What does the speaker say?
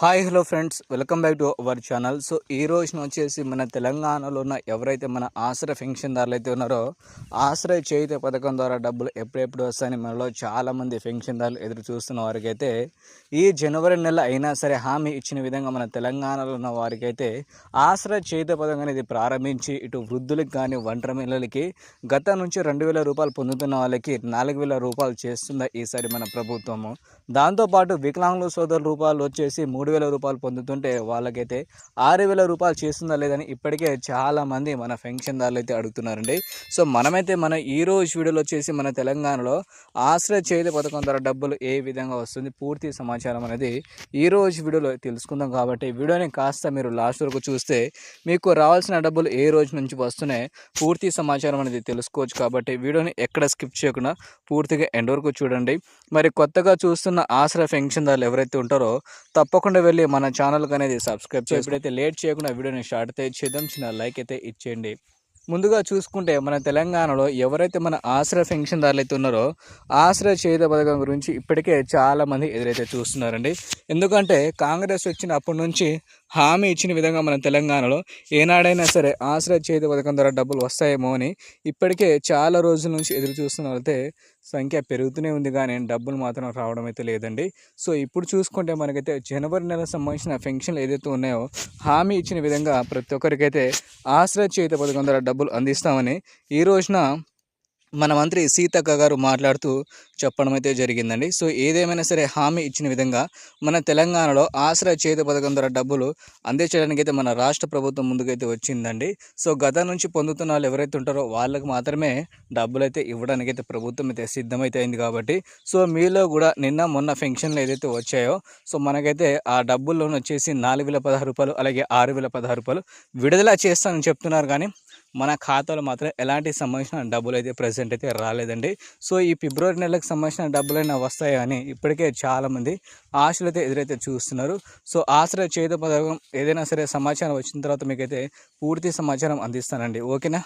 Hi hello friends. Welcome back to our channel. So ఈ రోజున వచ్చేసి మన తెలంగాణలో ఉన్న ఎవరైతే మన ఆశ్రయ పెన్షన్దారులు అయితే ఉన్నారో ఆశ్రయ చేయుత పథకం ద్వారా డబ్బులు ఎప్పుడెప్పుడు వస్తాయని మనలో చాలామంది పెన్షన్దారులు ఎదురు చూస్తున్న వారికైతే ఈ జనవరి నెల అయినా సరే హామీ ఇచ్చిన విధంగా మన తెలంగాణలో ఉన్న వారికైతే ఆశ్రయ చేయుత పథకం అనేది ప్రారంభించి ఇటు వృద్ధులకు కానీ ఒంటరి మహిళలకి గత నుంచి రెండు వేల రూపాయలు పొందుతున్న వాళ్ళకి నాలుగు వేల రూపాయలు చేస్తుందా ఈసారి మన ప్రభుత్వము. దాంతోపాటు వికలాంగుల సోదరుల రూపాయలు వచ్చేసి మూడు మూడు వేల రూపాయలు పొందుతుంటే వాళ్ళకైతే ఆరు వేల రూపాయలు చేస్తుందా లేదని ఇప్పటికే చాలామంది మన పెన్షన్దారులు అయితే అడుగుతున్నారండి. సో మనమైతే మన ఈ రోజు వీడియోలో వచ్చేసి మన తెలంగాణలో ఆశ్రయ చేతి పథకం ద్వారా డబ్బులు ఏ విధంగా వస్తుంది పూర్తి సమాచారం అనేది ఈ రోజు వీడియోలో తెలుసుకుందాం కాబట్టి వీడియోని కాస్త మీరు లాస్ట్ వరకు చూస్తే మీకు రావాల్సిన డబ్బులు ఏ రోజు నుంచి వస్తున్నాయి పూర్తి సమాచారం అనేది తెలుసుకోవచ్చు కాబట్టి వీడియోని ఎక్కడ స్కిప్ చేయకుండా పూర్తిగా ఎండ్ వరకు చూడండి. మరి కొత్తగా చూస్తున్న ఆశ్రయ పెన్షన్దారులు ఎవరైతే ఉంటారో తప్పకుండా వెళ్ళి మన ఛానల్కి అనేది సబ్స్క్రైబ్ చేసి ఇప్పుడైతే లేట్ చేయకుండా వీడియోని స్టార్ట్ అయితే చేద్దాం చిన్న లైక్ అయితే ఇచ్చేయండి. ముందుగా చూసుకుంటే మన తెలంగాణలో ఎవరైతే మన ఆశ్రయ పెన్షన్దారులు అయితే ఉన్నారో ఆశ్రయ చేయుత పథకం గురించి ఇప్పటికే చాలామంది ఎదురైతే చూస్తున్నారండి. ఎందుకంటే కాంగ్రెస్ వచ్చిన అప్పటి నుంచి హామీ ఇచ్చిన విధంగా మన తెలంగాణలో ఏనాడైనా సరే ఆశ్రయ చేయుత పథకం ద్వారా డబ్బులు వస్తాయేమో అని ఇప్పటికే చాలా రోజుల నుంచి ఎదురు చూస్తున్న వాళ్ళతే సంఖ్య పెరుగుతూనే ఉంది కానీ డబ్బులు మాత్రం రావడం అయితే లేదండి. సో ఇప్పుడు చూసుకుంటే మనకైతే జనవరి నెల సంబంధించిన పెన్షన్లు ఏదైతే ఉన్నాయో హామీ ఇచ్చిన విధంగా ప్రతి ఒక్కరికైతే ఆశ్రయ చేత పథకం ద్వారా డబ్బులు అందిస్తామని ఈ రోజున మన మంత్రి సీతక్క గారు మాట్లాడుతూ చెప్పడం అయితే జరిగిందండి. సో ఏదేమైనా సరే హామీ ఇచ్చిన విధంగా మన తెలంగాణలో ఆశ్రయ చేతి పథకం ద్వారా డబ్బులు అందించడానికి అయితే మన రాష్ట్ర ప్రభుత్వం ముందుకైతే వచ్చిందండి. సో గత నుంచి పొందుతున్న వాళ్ళు ఎవరైతే ఉంటారో వాళ్ళకు మాత్రమే డబ్బులు అయితే ఇవ్వడానికి అయితే ప్రభుత్వం అయితే సిద్ధమైతే అయింది కాబట్టి సో మీలో కూడా నిన్న మొన్న పెన్షన్లు ఏదైతే వచ్చాయో సో మనకైతే ఆ డబ్బుల్లోనే వచ్చేసి నాలుగు వేల పదహారు రూపాయలు అలాగే ఆరు వేల పదహారు రూపాయలు విడుదల చేస్తానని చెప్తున్నారు కానీ మన ఖాతాలో మాత్రం ఎలాంటి సంబంధించిన డబ్బులు అయితే ప్రజెంట్ అయితే రాలేదండి. సో ఈ ఫిబ్రవరి నెలకు సంబంధించిన డబ్బులైనా వస్తాయా అని ఇప్పటికే చాలామంది ఆశలు అయితే ఎదురైతే చూస్తున్నారు. సో ఆశ్రయ చేత పథకం ఏదైనా సరే సమాచారం వచ్చిన తర్వాత మీకైతే పూర్తి సమాచారం అందిస్తానండి. ఓకేనా?